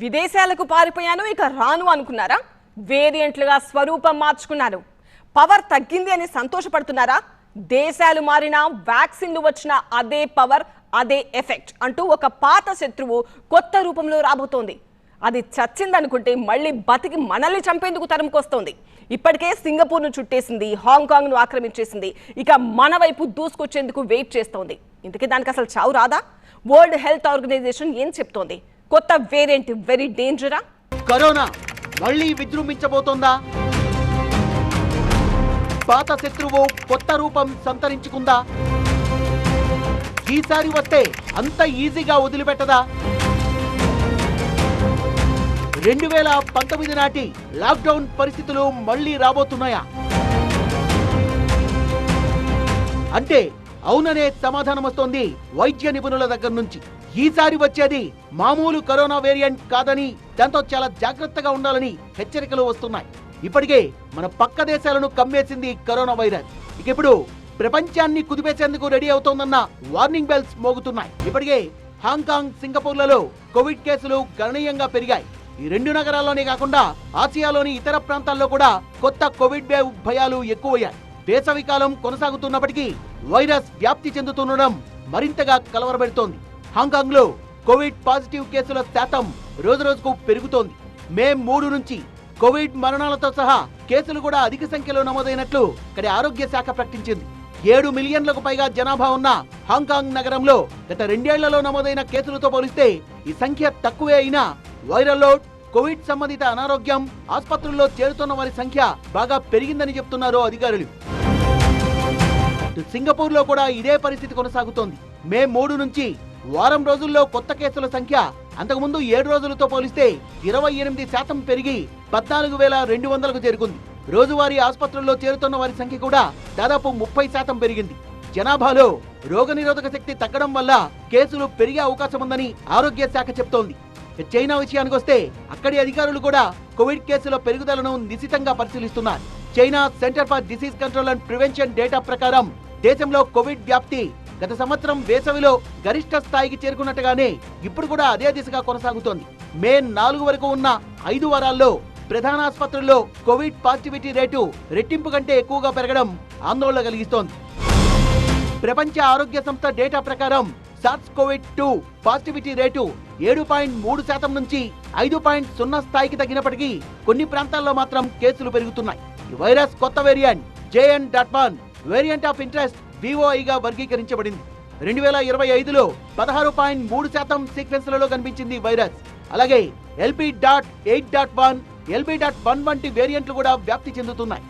విదేశాలకు పారిపోయాను ఇక రాను అనుకున్నారా? వేరియంట్లుగా స్వరూపం మార్చుకున్నారు పవర్ తగ్గింది అని సంతోషపడుతున్నారా? దేశాలు మారినా వ్యాక్సిన్లు వచ్చిన అదే పవర్ అదే ఎఫెక్ట్ అంటూ ఒక పాత శత్రువు కొత్త రూపంలో రాబోతోంది. అది చచ్చిందనుకుంటే మళ్ళీ బతికి మనల్ని చంపేందుకు తరంకొస్తోంది ఇప్పటికే సింగపూర్ను చుట్టేసింది హాంకాంగ్ను ఆక్రమించేసింది. ఇక మన వైపు దూసుకొచ్చేందుకు వెయిట్ చేస్తోంది. ఇంతకీ దానికి అసలు చావు రాదా? వరల్డ్ హెల్త్ ఆర్గనైజేషన్ ఏం చెప్తోంది? కొత్త వేరియంట్ వెరీ డేంజరా కరోనా మళ్ళీ విజృంభించబోతోందా? పాత శత్రువు కొత్త రూపం సంతరించుకుందా? ఈసారి వస్తే అంత ఈజీగా వదిలిపెట్టదా? రెండు వేల పంతొమ్మిది నాటి లాక్డౌన్ పరిస్థితులు మళ్ళీ రాబోతున్నాయా? అంటే అవుననే సమాధానం వస్తోంది వైద్య నిపుణుల దగ్గర నుంచి. ఈసారి వచ్చేది మామూలు కరోనా వేరియంట్ కాదని దాంతో చాలా జాగ్రత్తగా ఉండాలని హెచ్చరికలు వస్తున్నాయి. ఇప్పటికే మన పక్క దేశాలను కమ్మేసింది కరోనా వైరస్. ఇక ఇప్పుడు ప్రపంచాన్ని కుదిపేసేందుకు రెడీ అవుతోందన్న వార్నింగ్ బెల్స్ మోగుతున్నాయి. ఇప్పటికే హాంకాంగ్ సింగపూర్లలో కోవిడ్ కేసులు గణనీయంగా పెరిగాయి. ఈ రెండు నగరాల్లోనే కాకుండా ఆసియాలోని ఇతర ప్రాంతాల్లో కూడా కొత్త కోవిడ్ వేవ్ భయాలు ఎక్కువయ్యాయి. వేసవి కాలం కొనసాగుతున్నప్పటికీ వైరస్ వ్యాప్తి చెందుతుండడం మరింతగా కలవరపెడుతోంది. హాంకాంగ్లో కోవిడ్ పాజిటివ్ కేసుల శాతం రోజురోజుకు పెరుగుతోంది. మే మూడు నుంచి కోవిడ్ మరణాలతో సహా కేసులు కూడా అధిక సంఖ్యలో నమోదైనట్లు అక్కడి ఆరోగ్య శాఖ ప్రకటించింది. ఏడు మిలియన్లకు పైగా జనాభా ఉన్న హాంకాంగ్ నగరంలో గత రెండేళ్ళలో నమోదైన కేసులతో పోలిస్తే ఈ సంఖ్య తక్కువే అయినా వైరల్ లోడ్ కోవిడ్ సంబంధిత అనారోగ్యం ఆసుపత్రుల్లో చేరుతున్న వారి సంఖ్య బాగా పెరిగిందని చెప్తున్నారు అధికారులు. సింగపూర్లో సింగపూర్లో కూడా ఇదే పరిస్థితి కొనసాగుతోంది. మే మూడు నుంచి వారం రోజుల్లో కొత్త కేసుల సంఖ్య అంతకుముందు ఏడు రోజులతో పోలిస్తే ఇరవై ఎనిమిది శాతం పెరిగి పద్నాలుగు వేల రెండు వందలకు చేరుకుంది. రోజువారీ ఆసుపత్రుల్లో చేరుతున్న వారి సంఖ్య కూడా దాదాపు ముప్పై శాతం పెరిగింది. జనాభాలో రోగనిరోధక శక్తి తగ్గడం వల్ల కేసులు పెరిగే అవకాశం ఉందని ఆరోగ్య శాఖ చెప్తోంది. చైనా విషయానికి వస్తే అక్కడి అధికారులు కూడా కోవిడ్ కేసుల పెరుగుదలను నిశితంగా పరిశీలిస్తున్నారు. China center for disease control and prevention data ప్రకారం దేశంలో కోవిడ్ వ్యాప్తి గత సంవత్సరం వేసవిలో గరిష్ట స్థాయికి చేరుకున్నట్టుగానే ఇప్పుడు కూడా అదే దిశగా కొనసాగుతోంది. మే నాలుగు వరకు ఉన్న ఐదు వారాల్లో ప్రధాన ఆసుపత్రుల్లో కోవిడ్ పాజిటివిటీ రేటు రెట్టింపు కంటే ఎక్కువగా పెరగడం ఆందోళన కలిగిస్తోంది. ప్రపంచ ఆరోగ్య సంస్థ డేటా ప్రకారం SARS Covid two positivity rate ఏడు పాయింట్ మూడు శాతం నుంచి ఐదు పాయింట్ సున్నా స్థాయికి తగ్గినప్పటికీ కొన్ని ప్రాంతాల్లో మాత్రం కేసులు పెరుగుతున్నాయి. ఈ వైరస్ కొత్త variant JN dot one variant of interest విఓఐగా వర్గీకరించబడింది. రెండు వేల ఇరవై ఐదులో పదహారు పాయింట్ మూడు శాతం సీక్వెన్స్లలో కనిపించింది వైరస్. అలాగే LB dot eight dot one LB dot one వంటి వేరియంట్లు కూడా వ్యాప్తి చెందుతున్నాయి.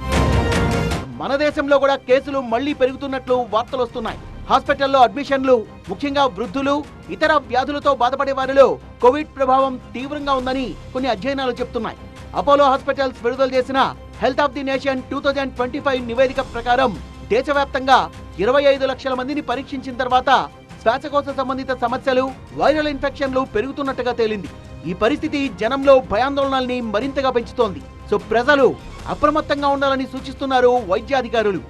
మన దేశంలో కూడా కేసులు మళ్ళీ పెరుగుతున్నట్లు వార్తలు వస్తున్నాయి. హాస్పిటల్లో అడ్మిషన్లు ముఖ్యంగా వృద్ధులు ఇతర వ్యాధులతో బాధపడే వారిలో కోవిడ్ ప్రభావం తీవ్రంగా ఉందని కొన్ని అధ్యయనాలు చెప్తున్నాయి. అపోలో హాస్పిటల్స్ విడుదల చేసిన health of the nation two thousand twenty five నివేదిక ప్రకారం దేశవ్యాప్తంగా ఇరవై ఐదు లక్షల మందిని పరీక్షించిన తర్వాత శ్వాసకోశ సంబంధిత సమస్యలు వైరల్ ఇన్ఫెక్షన్లు పెరుగుతున్నట్టుగా తేలింది. ఈ పరిస్థితి జనంలో భయాందోళనల్ని మరింతగా పెంచుతోంది. సో ప్రజలు అప్రమత్తంగా ఉండాలని సూచిస్తున్నారు వైద్యాధికారులు.